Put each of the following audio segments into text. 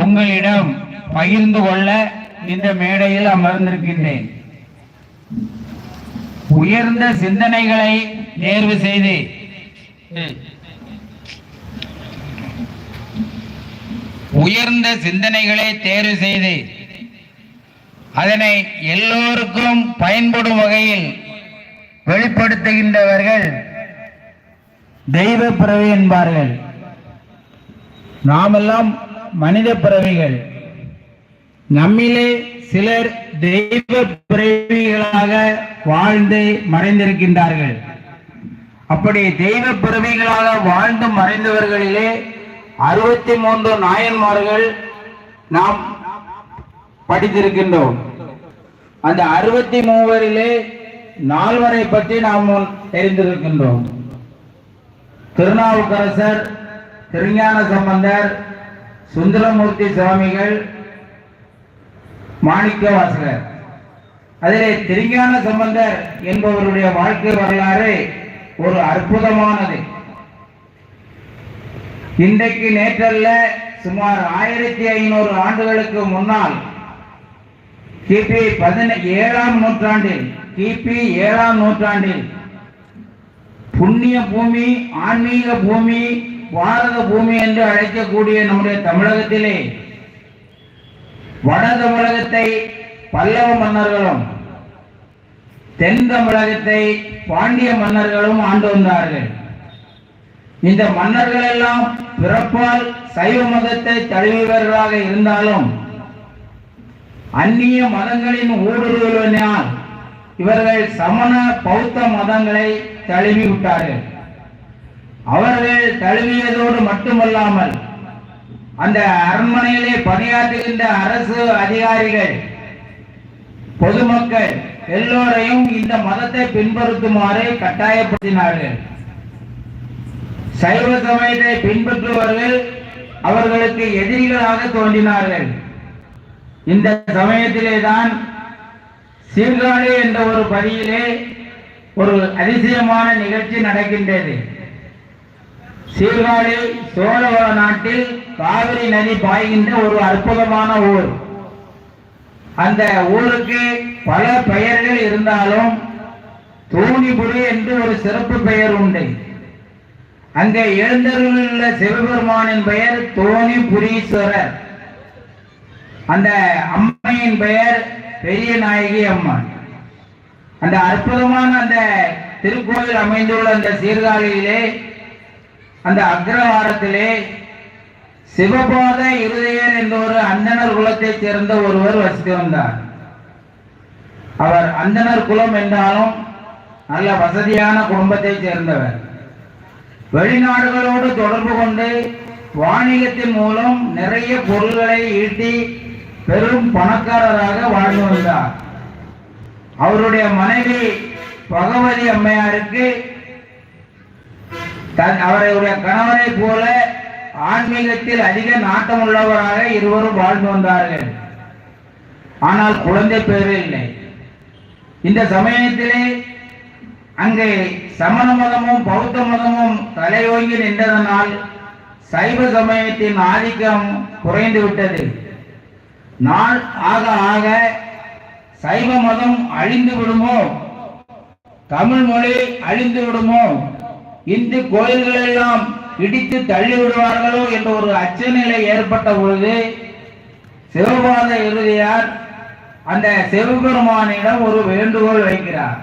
உங்களிடம் பகிர்ந்து கொள்ள இந்த மேடையில் அமர்ந்திருக்கின்றேன். உயர்ந்த சிந்தனைகளை தேர்வு செய்து உயர்ந்த சிந்தனைகளை தேர்வு செய்து அதனை எல்லோருக்கும் பயன்படும் வகையில் வெளிப்படுத்துகின்றவர்கள் தெய்வ பிறவி என்பார்கள். நாமெல்லாம் மனித பிறவிகள். நம்மிலே சிலர் தெய்வ பிறவிகளாக வாழ்ந்து மறைந்திருக்கின்றார்கள். அப்படி தெய்வ பிறவிகளாக வாழ்ந்து மறைந்தவர்களிலே அறுபத்தி மூன்று நாயன்மார்கள் நாம் படித்திருக்கின்றோம். அந்த அறுபத்தி மூவரிலே நால்வரை பற்றி நாம் தெரிந்திருக்கின்றோம். திருநாவுக்கரசர் திருஞான சம்பந்தர் சுந்தரமூர்த்தி சுவாமிகள் மாணிக்க வாசகர் அதிலே திருஞான சம்பந்தர் என்பவருடைய வாழ்க்கை வரலாறு ஒரு அற்புதமானது. இன்றைக்கு நேற்றல்ல சுமார் ஆயிரத்தி ஐநூறு ஆண்டுகளுக்கு முன்னால் கிபி பதின ஏழாம் நூற்றாண்டில் கிபி ஏழாம் நூற்றாண்டில் புண்ணிய பூமி ஆன்மீக பூமி பாரத பூமி என்று அழைக்கக்கூடிய நம்முடைய தமிழகத்திலே வட தமிழகத்தை பல்லவ மன்னர்களும் தென் தமிழகத்தை பாண்டிய மன்னர்களும் ஆண்டு வந்தார்கள். இந்த மன்னர்கள் எல்லாம் பிறப்பால் சைவ மதத்தை தழுவியவர்களாக இருந்தாலும் அந்நிய மதங்களின் ஊடுருவலினால் இவர்கள் சமண பௌத்த மதங்களை தழுவி விட்டார்கள். அவர்கள் தழுவியதோடு மட்டுமல்லாமல் அந்த அரண்மனையிலே பணியாற்றுகின்ற அரசு அதிகாரிகள் பொதுமக்கள் எல்லோரையும் இந்த மதத்தை பின்பற்றுமாறு கட்டாயப்படுத்தினார்கள். சைவ சமயத்தை பின்பற்றுபவர்கள் அவர்களுக்கு எதிரிகளாக தோன்றினார்கள். இந்த சமயத்திலே தான் சீர்காழி என்ற ஒரு பதியிலே ஒரு அதிசயமான நிகழ்ச்சி நடக்கின்றது. சீர்காழி சோழவள நாட்டில் காவிரி நதி பாய்கின்ற ஒரு அற்புதமான ஊர். அந்த ஊருக்கு பல பெயர்கள் இருந்தாலும் தூணிபுரி என்று ஒரு சிறப்பு பெயர் உண்டு. அங்கே எழுந்தருளுள்ள சிவபெருமானின் பெயர் தோணிபுரீஸ்வரர். அந்த அம்மையின் பெயர் பெரிய நாயகி அம்மன். அந்த அற்புதமான அந்த திருக்கோயில் அமைந்துள்ள அந்த சீர்காழியிலே அந்த அக்ரஹாரத்திலே சிவபாத இருதயன் என்ற ஒரு அந்தனர் குலத்தைச் சேர்ந்த ஒருவர் வசித்து வந்தார். அவர் அந்தனர் குலம் என்றாலும் நல்ல வசதியான குடும்பத்தைச் சேர்ந்தவர். வெளிநாடுகளோடு தொடர்பு கொண்டு வாணிகத்தின் மூலம் நிறைய பொருள்களை ஈட்டி பெரும் பணக்காரராக வாழ்ந்து வந்தார். அவருடைய மனைவி பகவதி அம்மையாருக்கு தன் அவருடைய கணவரை போல ஆன்மீகத்தில் அதிக நாட்டம் உள்ளவராக இருவரும் வாழ்ந்து வந்தார்கள். ஆனால் குழந்தை பேரு இல்லை. இந்த சமயத்திலே அங்கே சமண மதமும் பௌத்த மதமும் தலையோங்கி நின்றதனால் சைவ சமயத்தின் ஆதிக்கம் குறைந்து விட்டது. நாள் ஆக ஆக சைவ மதம் அழிந்து விடுமோ? தமிழ் மொழி அழிந்து விடுமோ? இந்து கோயில்கள் எல்லாம் இடித்து தள்ளி விடுவார்களோ என்ற ஒரு அச்சநிலை ஏற்பட்ட பொழுது சிவபாத இறுதியார் அந்த சிவபெருமானிடம் ஒரு வேண்டுகோள் வைக்கிறார்.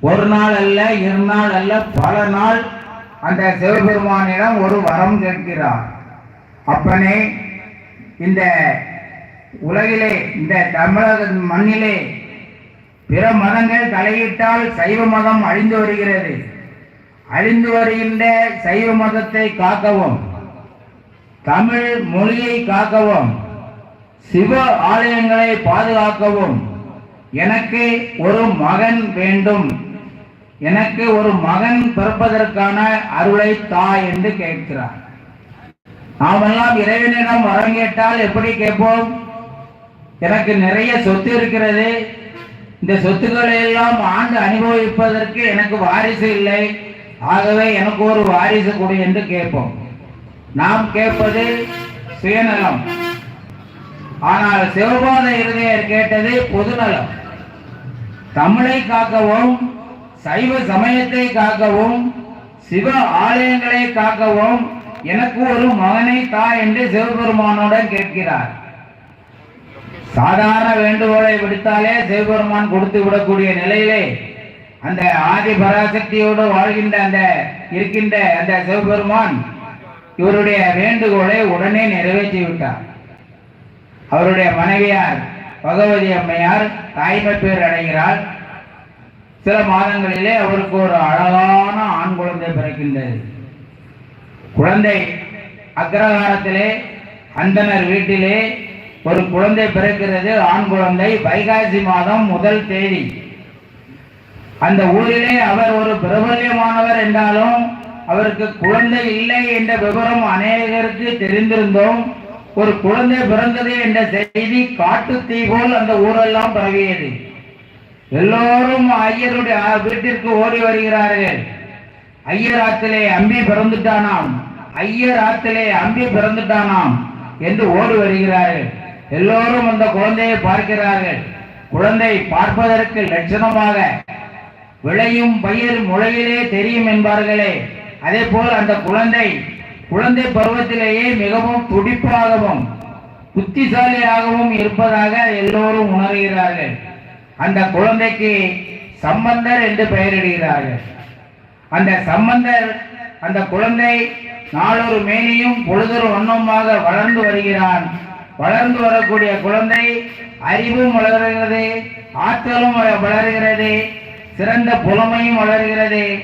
ஒரு நாள் அல்ல இரு நாள் அல்ல பல நாள் அந்த சிவபெருமானிடம் ஒரு வரம் கேட்கிறார். அப்பனே இந்த உலகிலே இந்த தமிழக மண்ணிலே பிற மதங்கள் தலையிட்டால் சைவ மதம் அழிந்து வருகிறது. அழிந்து வருகின்ற சைவ மதத்தை காக்கவும் தமிழ் மொழியை காக்கவும் சிவ ஆலயங்களை பாதுகாக்கவும் எனக்கு ஒரு மகன் வேண்டும். எனக்கு ஒரு மகன் பிறப்பதற்கான அருளை தா என்று கேட்கிறார். நாமெல்லாம் இறைவனிடம் வரம் கேட்டால் எப்படி கேட்போம்? எனக்கு நிறைய சொத்து இருக்கிறது. இந்த சொத்துக்களை எல்லாம் ஆண்டு அனுபவிப்பதற்கு எனக்கு வாரிசு இல்லை. ஆகவே எனக்கு ஒரு வாரிசு கொடு என்று கேட்போம். நாம் கேட்பது சுயநலம். ஆனால் சிவபாத இருதயர் கேட்டது பொதுநலம். தமிழை காக்கவும் சைவ சமயத்தை காக்கவும் சிவ ஆலயங்களை காக்கவும் எனக்கு ஒரு மகனை தா என்று சிவபெருமானுடன் கேட்கிறார். சாதாரண வேண்டுகோளை விடுத்தாலே சிவபெருமான் கொடுத்து விடக்கூடிய நிலையிலே அந்த ஆதி பராசக்தியோடு வாழ்கின்ற அந்த இருக்கின்ற அந்த சிவபெருமான் இவருடைய வேண்டுகோளை உடனே நிறைவேற்றி விட்டார். அவருடைய மனைவியார் பகவதி அம்மையார் தாய்மை பேர் அடைகிறார். சில மாதங்களிலே அவருக்கு ஒரு அழகான ஆண் குழந்தை பிறக்கின்றது. குழந்தை அக்ரகாரத்திலே அந்தனர் வீட்டிலே ஒரு குழந்தை பிறக்கிறது. ஆண் குழந்தை வைகாசி மாதம் முதல் தேதி. அந்த ஊரிலே அவர் ஒரு பிரபல்யமானவர் என்றாலும் அவருக்கு குழந்தை இல்லை என்ற விவரம் அநேகருக்கு தெரிந்திருந்தோம். ஒரு குழந்தை பிறந்தது என்ற செய்தி காட்டு தீ போல் அந்த ஊரெல்லாம் பரவியது. எல்லோரும் ஐயருடைய வீட்டிற்கு ஓடி வருகிறார்கள். ஐயர் ஆத்திலே அம்பி பிறந்துட்டானாம். ஐயர் ஆத்திலே அம்பி பிறந்துட்டானாம் என்று ஓடி வருகிறார்கள். எல்லோரும் அந்த குழந்தையை பார்க்கிறார்கள். குழந்தை பார்ப்பதற்கு லட்சணமாக விளையும் பயிர் முளையிலே தெரியும் என்பார்களே. அதே போல் அந்த குழந்தை குழந்தை பருவத்திலேயே மிகவும் துடிப்பாகவும் புத்திசாலியாகவும் இருப்பதாக எல்லோரும் உணர்கிறார்கள். அந்த குழந்தைக்கு சம்பந்தர் என்று பெயரிடுகிறார்கள். அந்த சம்பந்தர் அந்த குழந்தை நாளொரு மேனியும் பொழுதொரு வண்ணமாக வளர்ந்து வருகிறான். வளர்ந்து வரக்கூடிய குழந்தை அறிவும் வளர்கிறது ஆற்றலும் வள- வளர்கிறது. சிறந்த புலமையும் வளர்கிறது.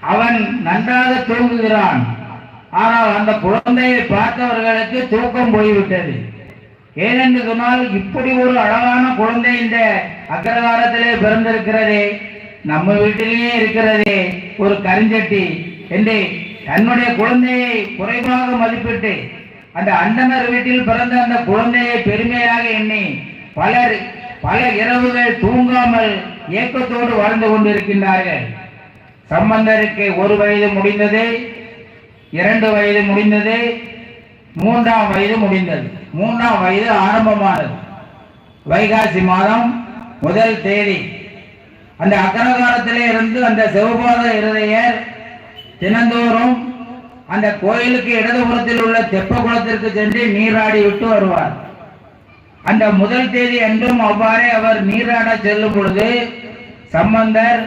அவன் நன்றாக தூங்குகிறான். ஆனால் அந்த குழந்தையை பார்த்தவர்களுக்கு தூக்கம் போய்விட்டது. ஏனென்று சொன்னால் இப்படி ஒரு அழகான குழந்தை இந்த அக்ரகாரத்திலே பிறந்திருக்கிறதே. நம்ம வீட்டிலேயே இருக்கிறதே ஒரு கரிஞ்சட்டி. என்று தன்னுடைய குழந்தையை குறைவாக மதிப்பிட்டு அந்த அண்டனர் வீட்டில் பிறந்த அந்த குழந்தையை பெருமையாக எண்ணி பலர் பல இரவுகள் தூங்காமல் ஏக்கத்தோடு வாழ்ந்து கொண்டிருக்கின்றார்கள். சம்பந்தருக்கு ஒரு வயது முடிந்தது இரண்டு வயது முடிந்தது மூன்றாம் வயது முடிந்தது. மூன்றாம் வயது ஆரம்பமானது. வைகாசி மாதம் முதல் தேதி. அந்த அக்ரகாரத்திலே இருந்து அந்த சிவபாத இருதயர் தினந்தோறும் அந்த கோயிலுக்கு இடதுபுறத்தில் உள்ள தெப்ப குளத்திற்கு சென்று நீராடி விட்டு வருவார். அந்த முதல் தேதி அன்றும் அவ்வாறே அவர் நீராட செல்லும் பொழுது சம்பந்தர்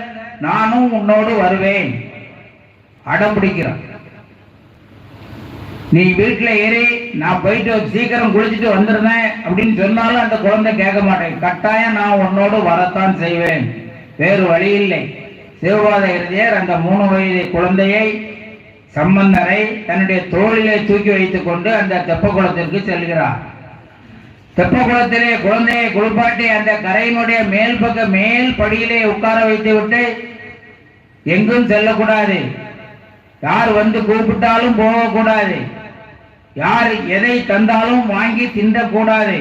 நானும் உன்னோடு வருவேன். அடம்பிடிக்கிறான் நீ வீட்டில் ஏறி நான் போயிட்டு சீக்கிரம் குளிச்சுட்டு வந்துருந்தேன் அப்படின்னு சொன்னாலும் அந்த குழந்தை கேட்க மாட்டேன். கட்டாயம் நான் உன்னோடு வரத்தான் செய்வேன். வேறு வழி இல்லை. சிவபாத இறுதியர் அந்த மூணு வயது குழந்தையை சம்பந்தரை தன்னுடைய தோளிலே தூக்கி வைத்துக் கொண்டு அந்த தெப்ப குளத்திற்கு செல்கிறார். தெப்ப குளத்திலே குழந்தையை குளிப்பாட்டி அந்த கரையினுடைய மேல் பக்க மேல் படியிலே உட்கார வைத்து விட்டு எங்கும் செல்லக்கூடாது. யார் வந்து கூப்பிட்டாலும் போகக்கூடாது. யார் எதை தந்தாலும் வாங்கி திண்டக்கூடாது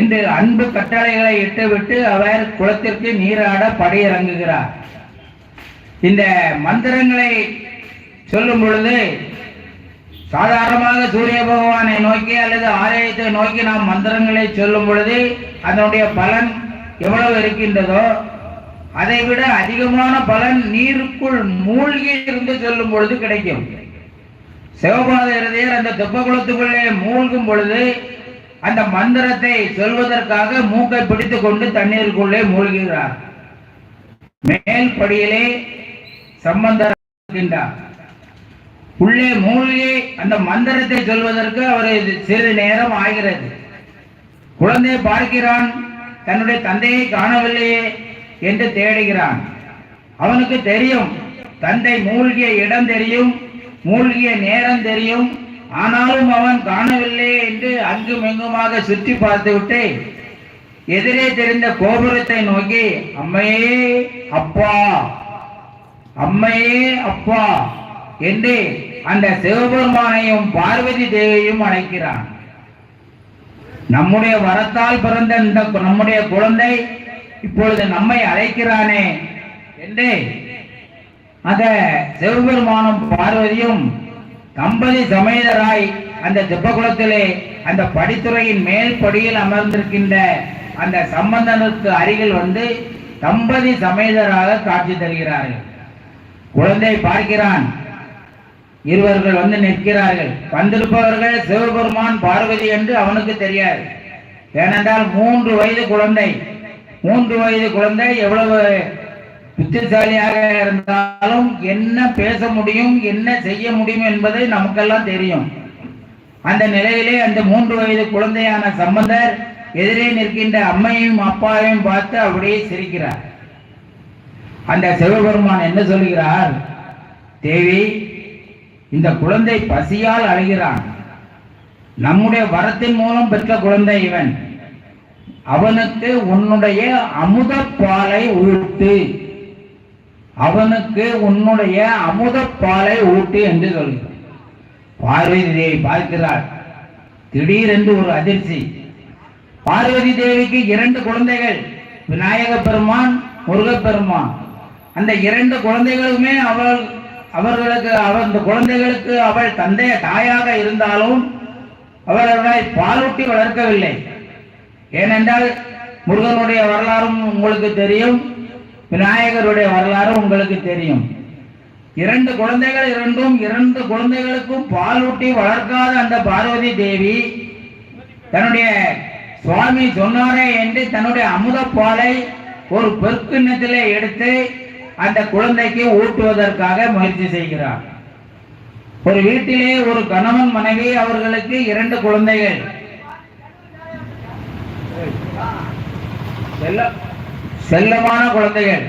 என்று அன்பு கட்டளைகளை இட்டுவிட்டு அவர் குளத்திற்கு நீராட படியிறங்குகிறார். இந்த மந்திரங்களை சொல்லும் பொழுது சாதாரணமாக சூரிய பகவானை நோக்கி அல்லது ஆலயத்தை நோக்கி நாம் மந்திரங்களை சொல்லும் பொழுது அதனுடைய பலன் எவ்வளவு இருக்கின்றதோ அதை விட அதிகமான பலன் நீருக்குள் மூழ்கி இருந்து சொல்லும் பொழுது கிடைக்கும். சிவபாத இருதயர் அந்த தெப்பகுளத்துக்குள்ளே மூழ்கும் பொழுது அந்த மந்திரத்தை சொல்வதற்காக மூக்கை பிடித்து கொண்டு தண்ணீருக்குள்ளே மூழ்கிறார். மேல் படியிலே சம்பந்தர் இருக்கின்றார். உள்ளே மூழ்கி அந்த மந்திரத்தை சொல்வதற்கு அவர் சிறிது நேரம் ஆகிறது. குழந்தை பார்க்கிறான் தன்னுடைய தந்தையை காணவில்லையே என்று தேடுகிறான். அவனுக்கு தெரியும் தந்தை மூழ்கிய இடம் தெரியும் மூழ்கிய நேரம் தெரியும் ஆனாலும் அவன் காணவில்லை என்று அங்கும் இங்குமாக சுற்றி பார்த்துவிட்டு எதிரே தெரிந்த கோபுரத்தை நோக்கி அம்மையே அப்பா அம்மையே அப்பா என்று அந்த சிவபெருமானையும் பார்வதி தேவியையும் அழைக்கிறான். நம்முடைய வரத்தால் பிறந்த இந்த நம்முடைய குழந்தை இப்பொழுது நம்மை அழைக்கிறானே என்று அந்த சிவபெருமானும் பார்வதியும் தம்பதி சமேதராய் அந்த தெப்பகுளத்திலே அந்த படித்துறையின் மேல் படியில் அமர்ந்திருக்கின்ற அந்த சம்பந்தனுக்கு அருகில் வந்து தம்பதி சமேதராக காட்சி தருகிறார்கள். குழந்தை பார்க்கிறான். இருவர்கள் வந்து நிற்கிறார்கள். வந்திருப்பவர்கள் சிவபெருமான் பார்வதி என்று அவனுக்கு தெரியாது. ஏனென்றால் மூன்று வயது குழந்தை. மூன்று வயது குழந்தை எவ்வளவு புத்திசாலியாக இருந்தாலும் என்ன பேச முடியும் என்ன செய்ய முடியும் என்பதை நமக்கெல்லாம் தெரியும். அந்த நிலையிலே அந்த மூன்று வயது குழந்தையான சம்பந்தர் எதிரே நிற்கின்ற அம்மையும் அப்பாவையும் பார்த்து அப்படியே சிரிக்கிறார். அந்த சிவபெருமான் என்ன சொல்கிறார்? தேவி இந்த குழந்தை பசியால் அழுகிறான். நம்முடைய வரத்தின் மூலம் பெற்ற குழந்தை இவன். அவனுக்கு உன்னுடைய அமுத பாலை ஊட்டு. அவனுக்கு உன்னுடைய அமுத பாலை ஊட்டு என்று சொல்கிறான் பார்வதி தேவி பார்க்கிறார் திடீரென்று ஒரு அதிர்ச்சி. பார்வதி தேவிக்கு இரண்டு குழந்தைகள். விநாயக பெருமான் முருகப்பெருமான் அந்த இரண்டு குழந்தைகளுமே அவள் அவர்களுக்கு அவள் அந்த குழந்தைகளுக்கு அவள் தந்தைய தாயாக இருந்தாலும் அவர்களை பாலூட்டி வளர்க்கவில்லை. ஏனென்றால் முருகனுடைய வரலாறும் உங்களுக்கு தெரியும் விநாயகருடைய வரலாறும் உங்களுக்கு தெரியும். இரண்டு குழந்தைகள் இரண்டும் இரண்டு குழந்தைகளுக்கும் பாலூட்டி வளர்க்காத அந்த பார்வதி தேவி தன்னுடைய சுவாமி சொன்னாரே என்று தன்னுடைய அமுத பாலை ஒரு பெருக்கிண்ணத்திலே எடுத்து அந்த குழந்தைக்கு ஊட்டுவதற்காக முயற்சி செய்கிறார். ஒரு வீட்டிலே ஒரு கணவன் மனைவி அவர்களுக்கு இரண்டு குழந்தைகள். செல்ல செல்லமான குழந்தைகள்.